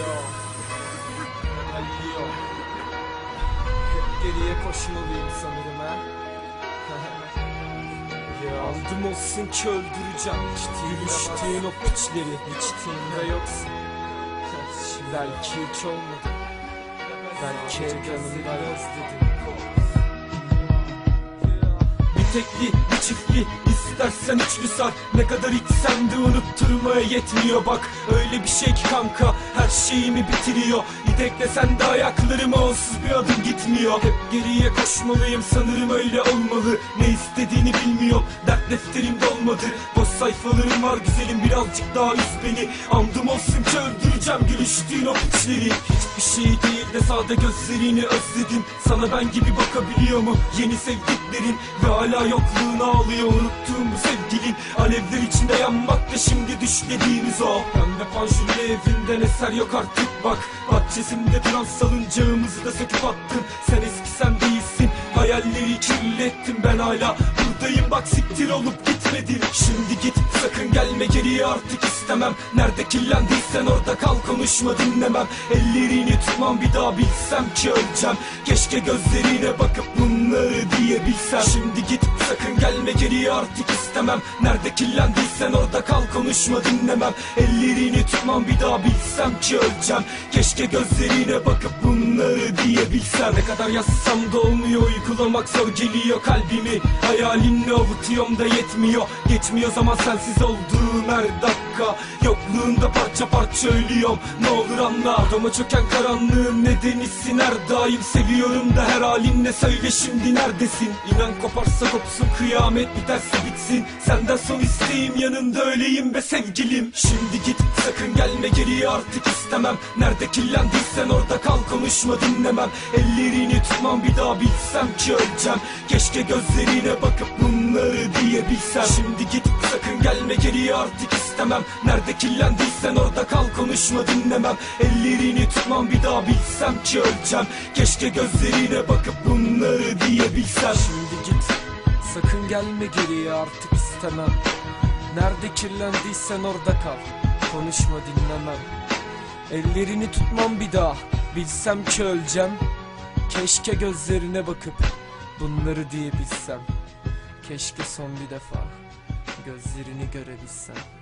Alo. Hep geriye koşmalıyım sanırım ha. Aldım olsun ki öldüreceğim. Yürüştüğün o piçleri. İçtiğinde yoksun Belki hiç olmadı. Belki yanımda özledim. Bir tekli, bir çiftli, istersen üçlü sar Ne kadar içsem de unutturmaya yetmiyor. Bak Öyle bir şey ki kanka, her şeyimi bitiriyor. İteklesen de ayaklarıma onsuz bir adım gitmiyor. Hep geriye koşmalıyım sanırım öyle olmalı. Ne istediğini bilmiyorum, dert defterimde olmadı Boş sayfalarım var güzelim birazcık daha üz beni. Andım olsun ki öldüreceğim gülüştüğün o piçleri. Hiçbir şey değil de sade gözlerini özledim. Sana ben gibi bakabiliyor mu? Yeni sevdiklerin Ve hala yokluğuna ağlıyor Alevler içinde yanmakta şimdi düşlediğimiz o. Pembe panjurlu evinden eser yok artık bak. Bahçesinde duran salıncağımızı da söküp attın. Sen eski sen değilsin hayalleri kirlettim ben hala Buradayım bak siktir olup gitmedin. Şimdi git sakın gelme geriye artık istemem. Nerede kirlendiysen orada kal konuşma dinlemem. Ellerini tutmam bir daha bilsem ki öleceğim. Keşke gözlerine bakıp bunları diyebilsem. Şimdi git sakın gelme geriye artık istemem. Nerede kirlendiysen orada kal konuşma dinlemem. Ellerini tutmam bir daha bilsem ki öleceğim. Keşke gözlerine bakıp bunları diyebilsem. Ne kadar yazsam da olmuyor uygulamak zor geliyor kalbimi. Hayalinle avutuyorum da yetmiyor. Geçmiyor zaman sensiz olduğum her dakika Yokluğunda parça parça ölüyorum Ne olur anla Adama çöken karanlığın nedenisin her daim Seviyorum da her halinle söyle şimdi neredesin? İnan koparsa kopsun kıyamet biterse bitsin. Senden son isteğim yanında öleyim be sevgilim. Şimdi git sakın gelme geriye artık istemem. Nerede kirlendiysen orada kal konuşma dinlemem. Ellerini tutmam bir daha bilsem ki öleceğim. Keşke gözlerine bakıp bunları diyebilsem. Şimdi git sakın gelme geriye artık istemem Nerede kirlendiysen orada kal konuşma dinlemem. Ellerini tutmam bir daha bilsem ki öleceğim. Keşke gözlerine bakıp bunları diyebilsem. Şimdi git sakın gelme geriye artık istemem. Nerede kirlendiysen orada kal Konuşma dinlemem. Ellerini tutmam bir daha Bilsem ki öleceğim. Keşke gözlerine bakıp Bunları diyebilsem. Keşke son bir defa Gözlerini görebilsem